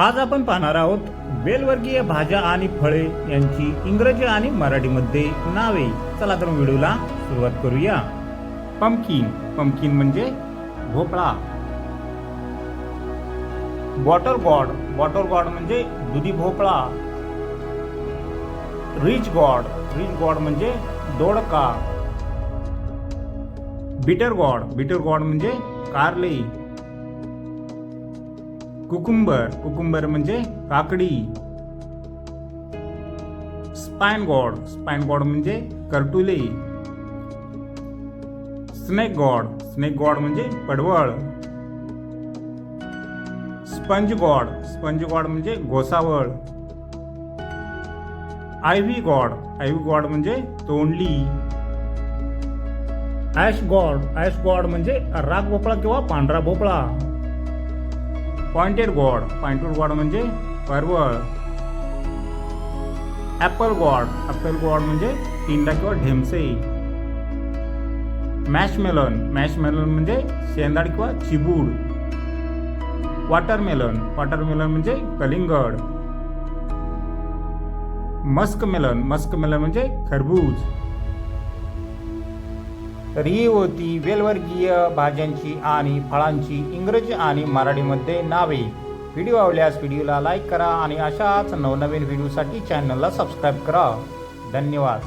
आज आपण पाहणार आहोत बेलवर्गीय भाज्या आणि फळे यांची इंग्रजी आणि मराठीमध्ये नावे. चला तर व्हिडिओला सुरुवात करूया. पंपकिन पंपकिन म्हणजे भोपळा. वॉटर गॉड वॉटर गॉड म्हणजे दुधी भोपळा. रिच गॉड रिच गॉड म्हणजे दोडका. बिटर गॉड बिटर गॉड म्हणजे कारले. कुकुंबर कुकुंबर म्हणजे काकडी. स्पाइन गॉड स्पाइन गॉड म्हणजे करटुले स्नेक गॉड स्नेक गॉड म्हणजे पडवळ. स्पंज गॉड स्पंज गॉड म्हणजे घोसावळ आयव्ही गॉड आयव्ही गॉड म्हणजे तोंडली. ॲश गॉड ॲश गॉड म्हणजे राग भोपळा किंवा पांढरा भोपळा. पॉइंटेड गॉड पॉइंटेड गॉड म्हणजे परवळ ॲपल गॉड ॲपल गॉड म्हणजे तिंडा किंवा ढेमसे. मॅशमेलन मॅशमेलन म्हणजे शेंदाड किंवा चिबूड. वॉटरमेलन वॉटरमेलन म्हणजे कलिंगड. मस्क मेलन मस्क मेलन म्हणजे खरबूज. ही होती वेलवर्गीय भाज्यांची आणि फळांची इंग्रजी आणि मराठीमध्ये नावे. व्हिडिओ आवडल्यास व्हिडिओला लाईक करा आणि अशाच नवनवीन व्हिडिओसाठी चॅनलला सबस्क्राईब करा. धन्यवाद.